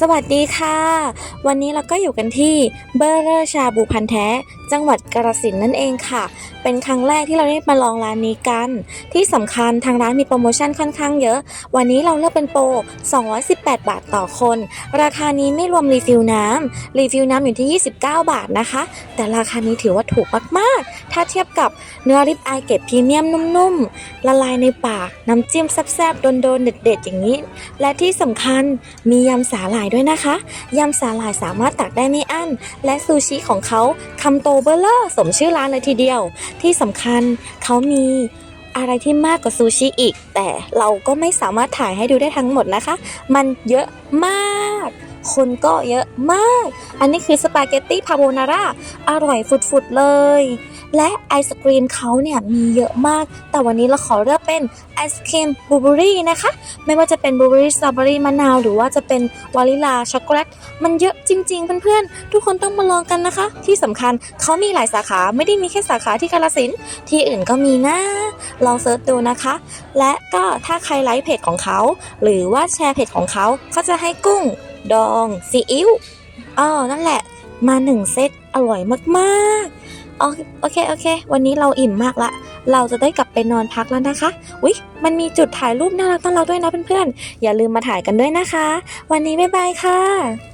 สวัสดีค่ะ วันนี้เราก็อยู่กันที่เบอร์เรอชาบูพันแท้ จังหวัดกาฬสินนั่นเองค่ะ เป็นครั้งแรกที่เราได้มาลองร้านนี้กัน ที่สำคัญทางร้านมีโปรโมชั่นค่อนข้างเยอะ วันนี้เราเลือกเป็นโปร 218 บาทต่อคน ราคานี้ไม่รวมรีฟิลน้ำรีฟิลน้ำอยู่ที่ 29 บาทนะคะ แต่ราคานี้ถือว่าถูกมากๆ ถ้าเทียบกับเนื้อริบอายเกรดพรีเมียมนุ่มๆ ละลายในปาก น้ำจิ้มแซ่บๆโดนๆเด็ดๆอย่างนี้ และที่สำคัญมียำสาหร่ายด้วยนะคะ ยำสาหร่ายสามารถตักได้ไม่อั้น และซูชิของเขาคำโตเบอร์เลอร์สมชื่อร้านเลยทีเดียว ที่สำคัญเขามีอะไรที่มากกว่าซูชิอีก แต่เราก็ไม่สามารถถ่ายให้ดูได้ทั้งหมดนะคะ มันเยอะมาก คนก็เยอะมาก อันนี้คือสปาเกตตี้พาโบนาร่าอร่อยฟุดๆเลย และไอศกรีมเขาเนี่ยมีเยอะมาก แต่วันนี้เราขอเลือกเป็นไอศครีมบลูเบอรี่นะคะ ไม่ว่าจะเป็นบลูเบอรี่สตรอเบอรี่มะนาว หรือว่าจะเป็นวานิลาช็อกโกแลตมันเยอะจริงๆเพื่อนๆ ทุกคนต้องมาลองกันนะคะ ที่สำคัญเขามีหลายสาขาไม่ได้มีแค่สาขาที่กาลสินที่อื่นก็มีนะ ลองเซิร์ชดูนะคะ และก็ถ้าใครไลค์เพจของเขา หรือว่าแชร์เพจของเขาเขาจะให้กุ้ง ดองซีอิ๊วอ๋อนั่นแหละ มาหนึ่งเซตอร่อยมากๆโอโอเคโอเค วันนี้เราอิ่มมากละ เราจะได้กลับไปนอนพักแล้วนะคะวิมันมีจุดถ่ายรูปน่ารักต้อนรับด้วยนะเพื่อนๆอย่าลืมมาถ่ายกันด้วยนะคะ วันนี้บ๊ายบายค่ะ